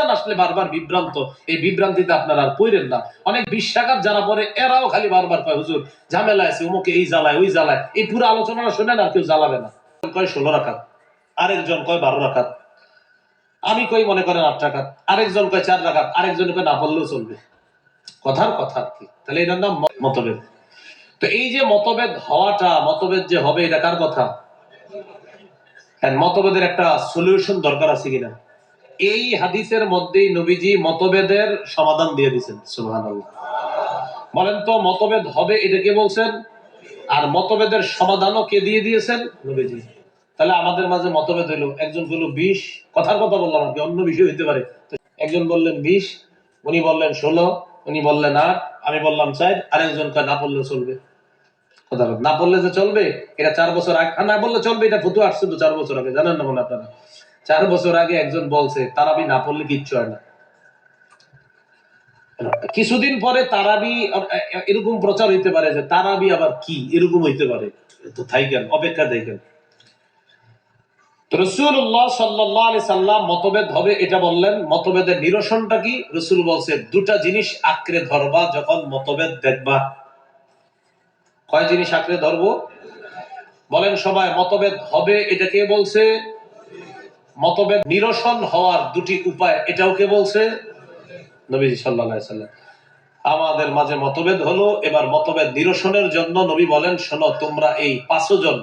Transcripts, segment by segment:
রমজান আসলে বারবার বিভ্রান্ত। এই বিভ্রান্তিতে আপনারা আর পড়েন না। অনেক বিশ্বাঘাত যারা পরে, এরাও খালি বারবার কয়, হুজুর, ঝামেলা আছে উমুকে এই জ্বালায়, ওই জ্বালায়। এই পুরো আলোচনাটা শুনে না কেউ জ্বালাবে না। কয়, ষোলো রাখাত আরেকজন কয়, বারো রাখাত আমি কই, মনে করেন আট রাখাত আরেকজন কয়, চার রাখাত আরেকজন কয়, না, বললেও চলবে। কথার কথা কি। তাহলে এটার নাম মতভেদ। তো এই যে মতভেদ হওয়াটা, মতভেদ যে হবে, এটা কার কথা? হ্যাঁ মতভেদের একটা সলিউশন দরকার আছে কিনা? এই হাদিসের মধ্যেই নবীজি মতভেদের সমাধান দিয়ে দিয়েছেন সুবহান বলেন তো, মতভেদ হবে এটা কে বলছেন? আর মতভেদের সমাধানও কে দিয়ে দিয়েছেন? নবীজি। তাহলে আমাদের মাঝে মতভেদ হইল, একজন বলল বিশ, কথার কথা বললাম আর কি, অন্য বিষয় হইতে পারে। একজন বললেন বিশ, উনি বললেন ষোলো, উনি বললেন আট, আমি বললাম চার, আরেকজন না পড়লেও চলবে। কথা না পড়লে যে চলবে, এটা চার বছর আগে, আর না বললে চলবে, এটা ফুটু আসছে তো চার বছর আগে, জানেন না মনে আপনারা? চার বছর আগে একজন বলছে, তারাবি না পড়লে কিচ্ছু হয় না। কিছুদিন পরে তারাবি, এরকম প্রচার হইতে পারে যে তারাবি আবার কি? এরকম হইতে পারে। তো থাইকেন অপেক্ষা তো রসুল্লাহ সাল্লাহ আলি মতভেদ হবে, এটা বললেন। মতভেদের নিরসনটা কি? রসুল বলছে, দুটা জিনিস আঁকড়ে ধরবা যখন মতভেদ দেখবা। কয় জিনিস আঁকড়ে ধরবো? বলেন সবাই, মতভেদ হবে, এটা কে বলছে? মতভেদ, নিরসন হওয়ার দুটি উপায় এটাও কে বলছে? নবীজি সাল্লাহ আমাদের মাঝে মতভেদ হলো, এবার মতভেদ নিরসনের জন্য নবী বলেন, শোনো, তোমরা এই পাঁচশো জন,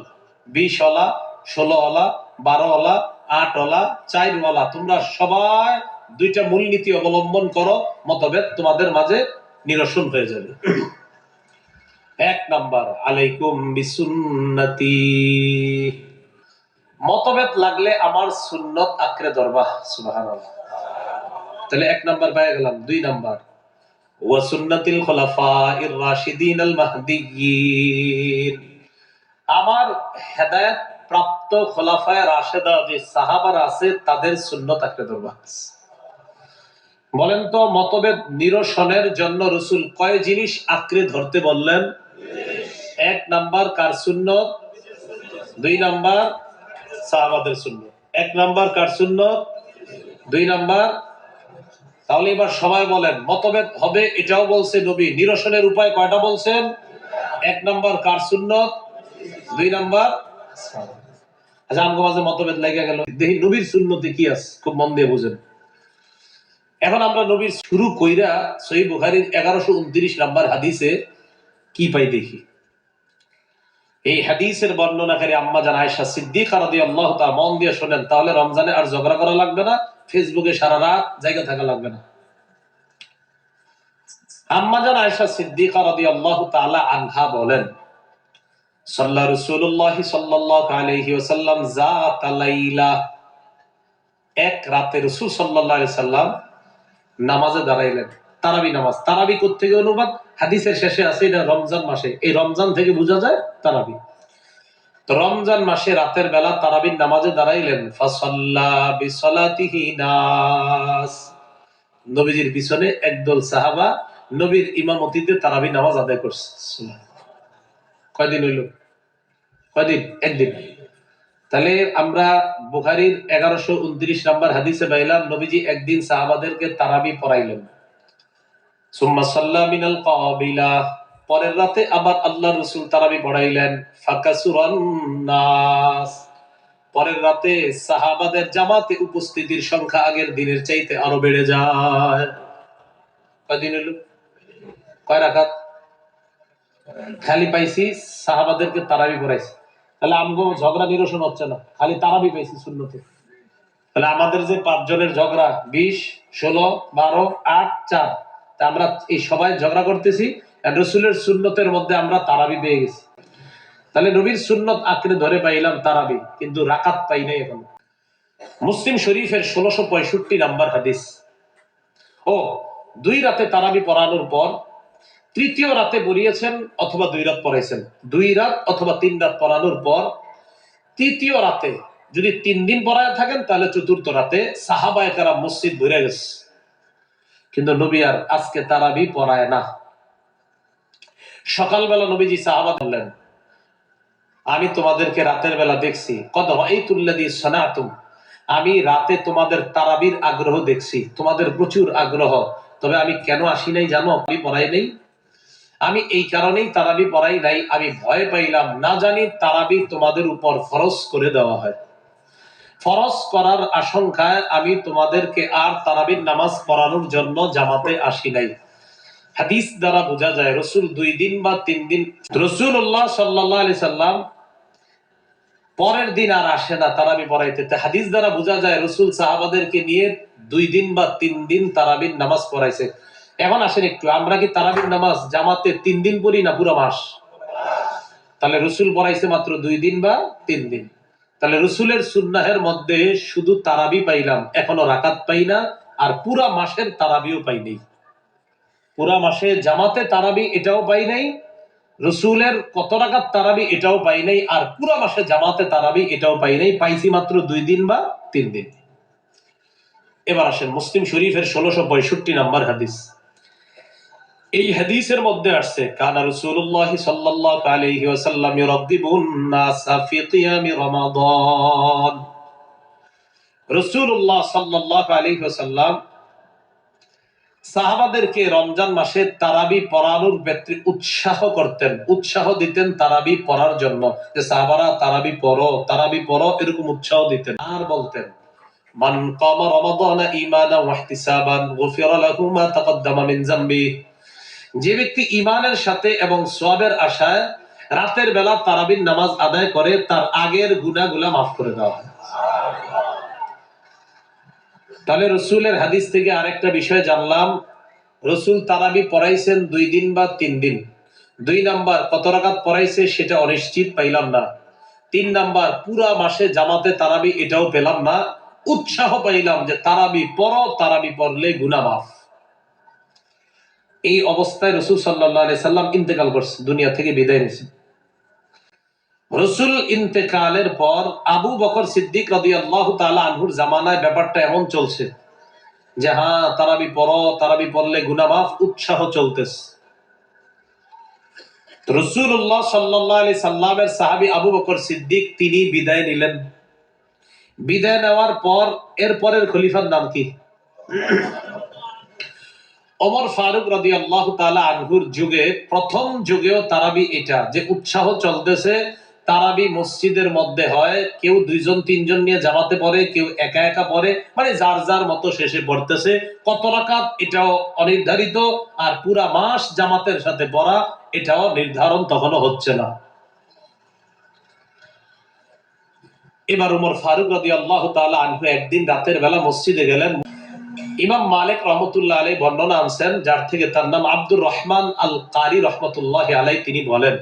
বিশ ওলা, আট ওলা, চার ওলা, তোমরা সবাই দুইটা মূলনীতি অবলম্বন করো, মতভেদ তোমাদের মাঝে নিরসন হয়ে যাবে। এক নাম্বার, আলাইকুম বিসুন্নতি। মতভেদ লাগলে আমার সুন্নত আঁকড়ে ধরবা, সুবহানাল্লাহ। তাহলে এক নাম্বার পেয়ে গেলাম, দুই নাম্বার। ওয়াসুন্নাতিল খুলাফাইর রাশিদিন আল মাহদিয়িন আমার হেদায়েত প্রাপ্ত খোলাফায়ে রাশেদা, যে সাহাবারা আছে, তাদের সুন্নত আঁকড়ে ধরবা। বলেন তো, মতভেদ নিরসনের জন্য রসুল কয় জিনিস আঁকড়ে ধরতে বললেন? এক নাম্বার, কার সুন্নত? দুই নাম্বার সাহাবাদের সুন্নত। এক নাম্বার কার সুন্নত? দুই নাম্বার, তাহলে এবার সবাই বলেন, মতভেদ হবে, এটাও বলছে নবী, নিরসনের উপায় কয়টা বলছেন? এক নাম্বার কার সুন্নত? দুই নাম্বার আচ্ছা মাঝে মতভেদ লেগে গেল। দেখি নবীর সুন্নতি কি আছে, খুব মন দিয়ে বুঝেন। এখন আমরা নবীর শুরু কইরা সহি বুখারির এগারোশো উনত্রিশ নাম্বার হাদিসে কি পাই দেখি। এই হাদিসের বর্ণনাকারী আম্মা জান আয়েশা সিদ্দিক রাদি আল্লাহ তা মন দিয়ে শোনেন, তাহলে রমজানে আর ঝগড়া করা লাগবে না, ফেসবুকে সারা রাত জায়গা থাকা লাগবে না। আম্মা জান আয়েশা সিদ্দিক আল্লাহ আনহা বলেন, সাল্লা রাসূলুল্লাহ সাল্লাল্লাহু আলাইহি ওয়াসাল্লাম এক রাতে রাসূল সাল্লাল্লাহু আলাইহি সাল্লাম নামাজে দাঁড়াইলেন। তারাবি নামাজ। তারাবি থেকে অনুবাদ? হাদিসের শেষে আছে এটা রমজান মাসে। এই রমজান থেকে বোঝা যায় তারাবি। তো রমজান মাসে রাতের বেলা তারাবির নামাজে দাঁড়াইলেন। নবীজির পিছনে একদল সাহাবা নবীর ইমামতিতে তারাবি নামাজ আদায় করছে। কয়দিন হইল? কয়দিন? একদিন। তাহলে আমরা বুখারির এগারোশো উনত্রিশ নাম্বার হাদিসে পাইলাম, নবীজি একদিন সাহাবাদেরকে তারাবি পড়াইলেন। পরের রাতে আবার আল্লাহ রসুল তারাবি পড়াইলেন পরের রাতে সাহাবাদের জামাতে উপস্থিতির সংখ্যা আগের দিনের চাইতে আরও বেড়ে যায়। খালি পাইছি, সাহাবাদেরকে তারাবি পড়াইছি। তাহলে আমগো ঝগড়া নিরসন হচ্ছে না, খালি তারাবি পাইছি শূন্যতে তাহলে আমাদের যে পাঁচজনের ঝগড়া, বিশ, ষোলো, বারো, আট, চার তা আমরা এই সবাই ঝগড়া করতেছি রসুলের সুন্নতের মধ্যে আমরা তারাবি পেয়ে গেছি। তাহলে নবীর সুন্নত আঁকড়ে ধরে পাইলাম তারাবি, কিন্তু রাকাত পাই নাই এখন। মুসলিম শরীফের ষোলোশো পঁয়ষট্টি নাম্বার হাদিস। ও, দুই রাতে তারাবি পড়ানোর পর তৃতীয় রাতে পড়িয়েছেন অথবা দুই রাত পড়াইছেন। দুই রাত অথবা তিন রাত পড়ানোর পর তৃতীয় রাতে যদি তিন দিন পড়ায় থাকেন, তাহলে চতুর্থ রাতে সাহাবায় তারা মসজিদ ভরে গেছে। কিন্তু নবী আর আজকে তারাবি পড়ায় না। সকালবেলা নবীজি সাহাবা বললেন, আমি তোমাদেরকে রাতের বেলা দেখছি। কত এই তুল্লাদি সনাতুম। আমি রাতে তোমাদের তারাবির আগ্রহ দেখছি। তোমাদের প্রচুর আগ্রহ। তবে আমি কেন আসি নাই জানো? আমি পড়াই নেই। আমি এই কারণেই তারাবি পড়াই নাই। আমি ভয় পাইলাম। না জানি তারাবি তোমাদের উপর ফরজ করে দেওয়া হয়। ফরজ করার আশঙ্কায় আমি তোমাদেরকে আর তারাবির নামাজ পড়ানোর জন্য জামাতে আসি নাই। হাদিস দ্বারা বোঝা যায়, রসুল দুই দিন বা তিন দিন রসুল্লাহ সাল্লাহ আলি সাল্লাম পরের দিন আর আসে না তারাবি পড়াইতে। হাদিস দ্বারা বোঝা যায়, রসুল সাহাবাদেরকে নিয়ে দুই দিন বা তিন দিন তারাবির নামাজ পড়াইছে। এখন আসেন একটু, আমরা কি তারাবির নামাজ জামাতে তিন দিন পড়ি না পুরো মাস? তাহলে রসুল পড়াইছে মাত্র দুই দিন বা তিন দিন। তাহলে রসুলের সুন্নাহের মধ্যে শুধু তারাবি পাইলাম, এখনও রাকাত পাই না, আর পুরা মাসের তারাবিও পাই নাই। পুরা মাসে জামাতে তারাবি এটাও পাই নাই, রসুলের কত রাকাত তারাবি এটাও পাই নাই, আর পুরা মাসে জামাতে তারাবি এটাও পাই নাই, পাইছি মাত্র দুই দিন বা তিন দিন। এবার আসেন মুসলিম শরীফের ষোলোশো পঁয়ষট্টি নাম্বার হাদিস। এই হাদিসের মধ্যে আসছে, কানা রমাদান। সাহাবাদেরকে রমজান মাসে তারাবি পড়ানোর ক্ষেত্রে উৎসাহ করতেন, উৎসাহ দিতেন তারাবি পড়ার জন্য। যে সাহাবারা, তারাবি পড়ো তারাবি পড়ো, এরকম উৎসাহ দিতেন। আর বলতেন, মান কামা রমাদান মিন যে ব্যক্তি ইমানের সাথে এবং সোয়াবের আশায় রাতের বেলা তারাবির নামাজ আদায় করে, তার আগের গুনাগুলা মাফ করে দেওয়া হয়। তাহলে রসুলের হাদিস থেকে আরেকটা বিষয় জানলাম। রসুল তারাবি পড়াইছেন দুই দিন বা তিন দিন। দুই নাম্বার, কত রাকাত পড়াইছে সেটা অনিশ্চিত পাইলাম না। তিন নাম্বার, পুরা মাসে জামাতে তারাবি এটাও পেলাম না। উৎসাহ পাইলাম যে তারাবি পড়ো, তারাবি পড়লে গুনা মাফ। এই অবস্থায় রসুল সাল্লাহ সাল্লাম ইন্তেকাল করছে, দুনিয়া থেকে বিদায় নিয়েছে। রসুল ইন্তেকালের পর আবু বকর সিদ্দিক রদি আল্লাহ আনহুর জামানায় ব্যাপারটা এমন চলছে যে হ্যাঁ তারাবি পর তারাবি পড়লে গুনামাফ, উৎসাহ চলতেছে। রসুল্লাহ সাল্লাহ আলি সাল্লামের সাহাবি আবু বকর সিদ্দিক তিনি বিদায় নিলেন। বিদায় নেওয়ার পর এরপরের খলিফার নাম কি? ওমর ফারুক রাদি আল্লাহ তালা আনহুর যুগে, প্রথম যুগেও তারাবি এটা, যে উৎসাহ চলতেছে, তারাবি মসজিদের মধ্যে হয়, কেউ দুইজন, তিনজন নিয়ে জামাতে পড়ে, কেউ একা একা পড়ে মানে যার যার মতো শেষে পড়তেছে। কত রাকাত এটাও অনির্ধারিত, আর পুরা মাস জামাতের সাথে পড়া, এটাও নির্ধারণ তখনও হচ্ছে না। এবার উমর ফারুক রাদি আল্লাহ তালা আনহু একদিন রাতের বেলা মসজিদে গেলেন। ইমাম মালিক রহমতুল্লাহ আলাই বর্ণনা আনছেন যার থেকে তার নাম আব্দুর রহমান আল কারি রহমতুল্লাহ আলাই তিনি বলেন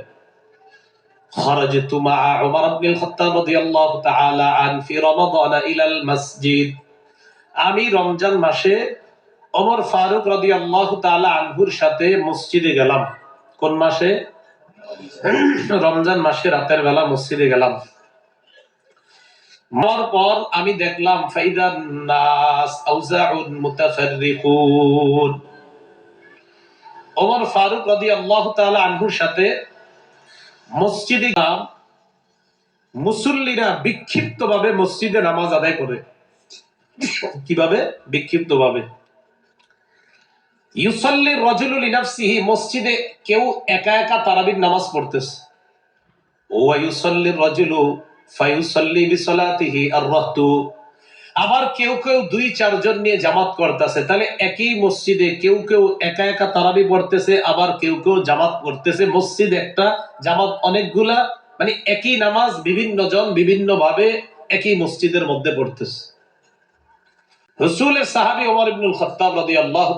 خرجت مع عمر بن الخطاب رضي الله تعالى عنه في رمضان إلى المسجد আমি রমজান মাসে ওমর ফারুক রদি আল্লাহ তালা আনহুর সাথে মসজিদে গেলাম কোন মাসে রমজান মাসে রাতের বেলা মসজিদে গেলাম মর পর আমি দেখলাম নাস আউজাউন মুতাফাররিকুন ওমর ফারুক রাদিয়াল্লাহু তাআলা আনহুর সাথে মসজিদে গেলাম। মুসল্লিরা বিক্ষিপ্তভাবে মসজিদে নামাজ আদায় করে। কীভাবে? বিক্ষিপ্তভাবে। ইউসাল্লি রাজুলু লিনাফসিহি, মসজিদে কেউ একা একা তারাবির নামাজ পড়তেছে। ও ইউসাল্লি রাজুলু আবার কেউ কেউ দুই, চারজন নিয়ে জামাত করতেছে। তাহলে একই মসজিদে কেউ কেউ একা একা তারাবি পড়তেছে, আবার কেউ কেউ জামাত করতেছে মসজিদ একটা, জামাত অনেকগুলা মানে একই নামাজ বিভিন্ন জন বিভিন্ন ভাবে একই মসজিদের মধ্যে পড়তেছে। রসুলের সাহাবি ওমর ইবনুল খত্তাব রাদিয়াল্লাহু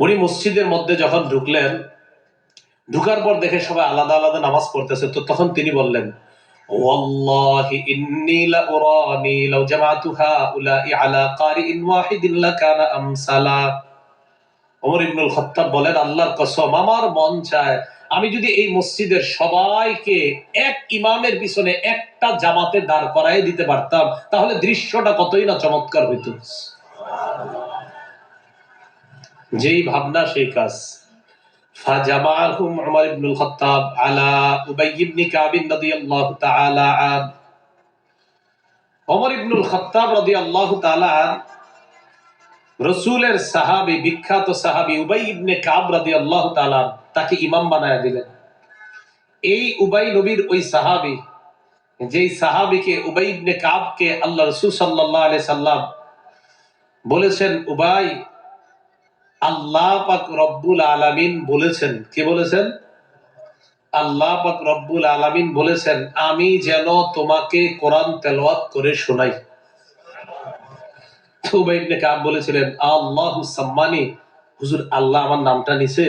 উনি মসজিদের মধ্যে যখন ঢুকলেন ঢুকার পর দেখে সবাই আলাদা আলাদা নামাজ পড়তেছে। তো তখন তিনি বললেন আমার মন চায় আমি যদি এই মসজিদের সবাইকে এক ইমামের পিছনে একটা জামাতে দাঁড় করাই দিতে পারতাম, তাহলে দৃশ্যটা কতই না চমৎকার হইত। যেই ভাবনা, সেই কাজ। فجمعهم عمر بن الخطاب على أبي بن كعب رضي الله تعالى عنه অমর ইবনুল খত্তাব রদি আল্লাহ তালা রসুলের সাহাবি বিখ্যাত সাহাবি উবাই ইবনে কাব রাদি আল্লাহ তালা তাকে ইমাম বানায় দিলেন এই উবাই নবীর ওই সাহাবি যেই সাহাবিকে উবাই ইবনে কাবকে আল্লাহ রসুল সাল্লাহ আলি সাল্লাম বলেছেন উবাই আল্লাহ পাক রব্বুল আলামিন বলেছেন। কি বলেছেন? আল্লাহ পাক রব্বুল আলামিন বলেছেন, আমি যেন তোমাকে কোরআন তেলাওয়াত করে শোনাই। ইবনে কাব বলেছিলেন, আল্লাহু সাম্মানি। হুজুর, আল্লাহ আমার নামটা নিছে।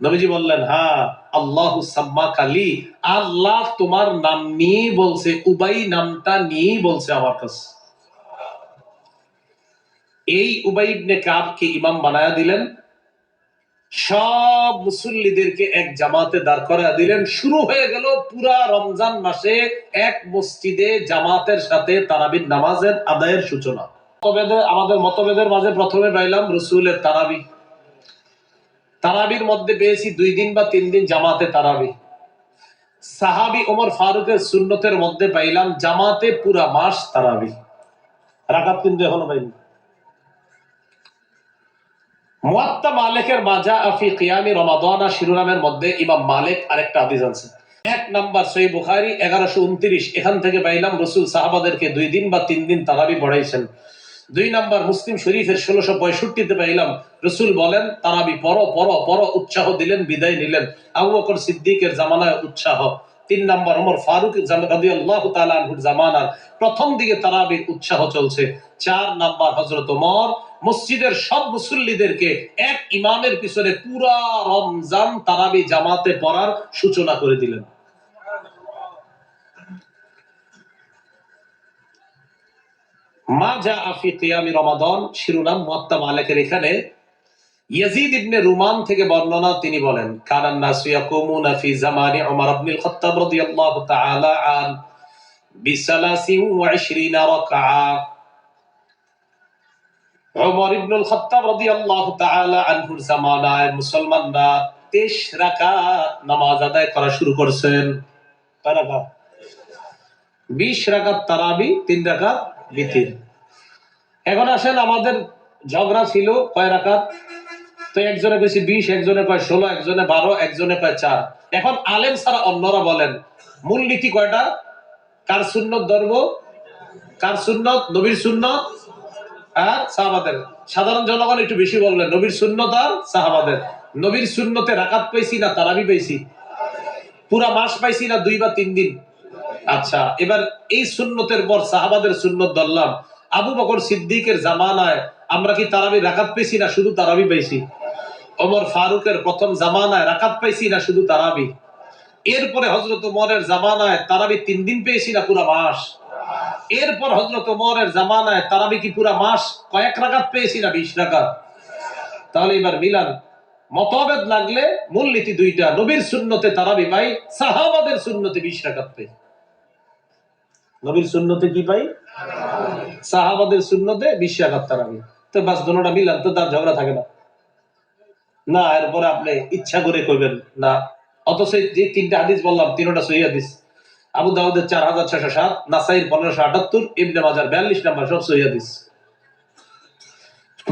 নবীজি বললেন হ্যাঁ আল্লাহ সাম্মা কালি। আল্লাহ তোমার নাম নিয়ে বলছে, উবাই নামটা নিয়েই বলছে আমার কাছে। এই উবাই ইবনে কাবকে ইমাম বানায়া দিলেন। সব মুসল্লিদেরকে এক জামাতে দাঁড় করায়া দিলেন। শুরু হয়ে গেল পুরা রমজান মাসে এক মসজিদে জামাতের সাথে তারাবির নামাজের আদায়ের সূচনা। মতভেদে আমাদের মতভেদের মাঝে প্রথমে পাইলাম রসুলের তারাবি। তারাবির মধ্যে পেয়েছি দুই দিন বা তিন দিন জামাতে তারাবি। সাহাবি ওমর ফারুকের সুন্নতের মধ্যে পাইলাম জামাতে পুরা মাস তারাবি। রাকাত কিন্তু এখনও পাইনি। মুয়াত্তা মালিকের মাজা আফি কিয়ামি রমাদানা শিরোনামের মধ্যে ইমাম মালিক আরেকটা হাদিস এক নাম্বার সহি বুখারি, এগারোশো উনত্রিশ, এখান থেকে পাইলাম রসুল সাহাবাদেরকে দুই দিন বা তিন দিন তারাবি পড়াইছেন। দুই নাম্বার মুসলিম শরীফের ষোলোশো পঁয়ষট্টিতে পাইলাম, রসুল বলেন তারাবি পর পর পর উৎসাহ দিলেন, বিদায় নিলেন। আবু বকর সিদ্দিকের জামানায় উৎসাহ। তিন নাম্বার ওমর ফারুক জামানার প্রথম দিকে তারাবির উৎসাহ চলছে। চার নাম্বার হজরত ওমর মসজিদের সব মুসল্লিদেরকে এক ইমামের পিছনে পুরা রমজান তারাবি জামাতে পড়ার সূচনা করে দিলেন। মা আফি কিয়ামি রমাদান, শিরোনাম মুয়াত্তা মালিকের এখানে ইয়াজিদ ইবনে রুমান থেকে বর্ণনা তিনি বলেন কানান নাসু ইয়াকুমুনা ফি জামানি উমর ইবনে খাত্তাব রাদিয়াল্লাহু তাআলা আন, বিসালাসিন ওয়া ইশরিনা রাকআ। ওমর ইবনুল খাত্তাব রাদিয়াল্লাহু তাআলা আনহুর জামানায় মুসলমানরা 23 রাকাত নামাজ আদায় করা শুরু রাকাত 20 রাকাত তারাবি 3 রাকাত বিতির এখন আসেন আমাদের ঝগড়া ছিল কয় রাকাত? তো একজনে বেশি 20 একজনে কয় 16 একজনে 12 একজনে কয় 4 এখন আলেম ছাড়া অন্যরা বলেন মূল নীতি কয়টা? কার সুন্নত ধর্ম? কার সুন্নত? নবীর সুন্নত? আর সাহাবাদের। সাধারণ জনগণ একটু বেশি বললেন নবীর সুন্নত আর সাহাবাদের। নবীর সুন্নতে রাকাত পাইছি না তারাবি পাইছি? পুরা মাস পাইছি না দুই বা তিন দিন? আচ্ছা এবার এই সুন্নতের পর সাহাবাদের সুন্নত ধরলাম। আবু বকর সিদ্দিকের জামানায় আমরা কি তারাবি রাকাত পেয়েছি না শুধু তারাবি পাইছি? ওমর ফারুকের প্রথম জামানায় রাকাত পাইছি না শুধু তারাবি? এরপরে হজরত ওমরের জামানায় তারাবি তিন দিন পেয়েছি না পুরা মাস? এরপর হজরত ওমরের জামানায় তারাবি কি পুরা মাস কয়েক রাকাত পেয়েছি না বিশ রাকাত? তাহলে এবার মিলান, মতভেদ লাগলে মূলনীতি দুইটা, নবীর শূন্যতে তারাবি পাই, সাহাবাদের শূন্যতে বিশ রাকাত পাই। নবীর শূন্যতে কি পাই? সাহাবাদের শূন্যতে বিশ রাকাত তারাবি। তো বাস দোনোটা মিলান, তো তার ঝগড়া থাকে না। না, এরপরে আপনি ইচ্ছা করে করবেন না। অথচ যে তিনটা হাদিস বললাম, তিনটা সহি হাদিস। আবু দাউদের চার হাজার ছশো সাত, নাসাইর পনেরোশো আটাত্তর, ইবনে মাজার বিয়াল্লিশ নাম্বার সব সহি হাদিস।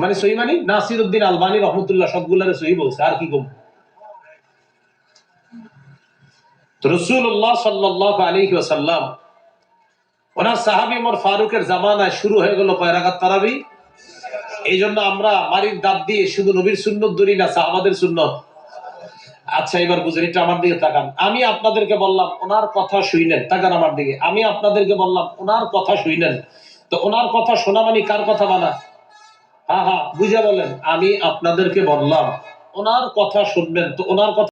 মানে সহি মানে নাসির উদ্দিন আলবানী রহমতুল্লাহ সবগুলার সহি বলছে, আর কি কম? রসুল্লাহ সাল্লাহ ওনার সাহাবি মোর ফারুকের জামানায় শুরু হয়ে গেল কয়রাকাত তারাবি। এই জন্য আমরা মারির দাঁত দিয়ে শুধু নবীর সুন্নত ধরি না, সাহাবাদের সুন্নত। আচ্ছা এবার বুঝেন এটা আমার দিকে তাকান। আমি আপনাদেরকে বললাম, ওনার কথা শুইনেন তাকান আমার দিকে। আমি আপনাদেরকে বললাম, ওনার কথা শুইনেন তো ওনার কথা শোনা মানে কার কথা বানা? হা হা, বুঝে বলেন। আমি আপনাদেরকে বললাম, ওনার কথা শুনবেন। তো ওনার কথা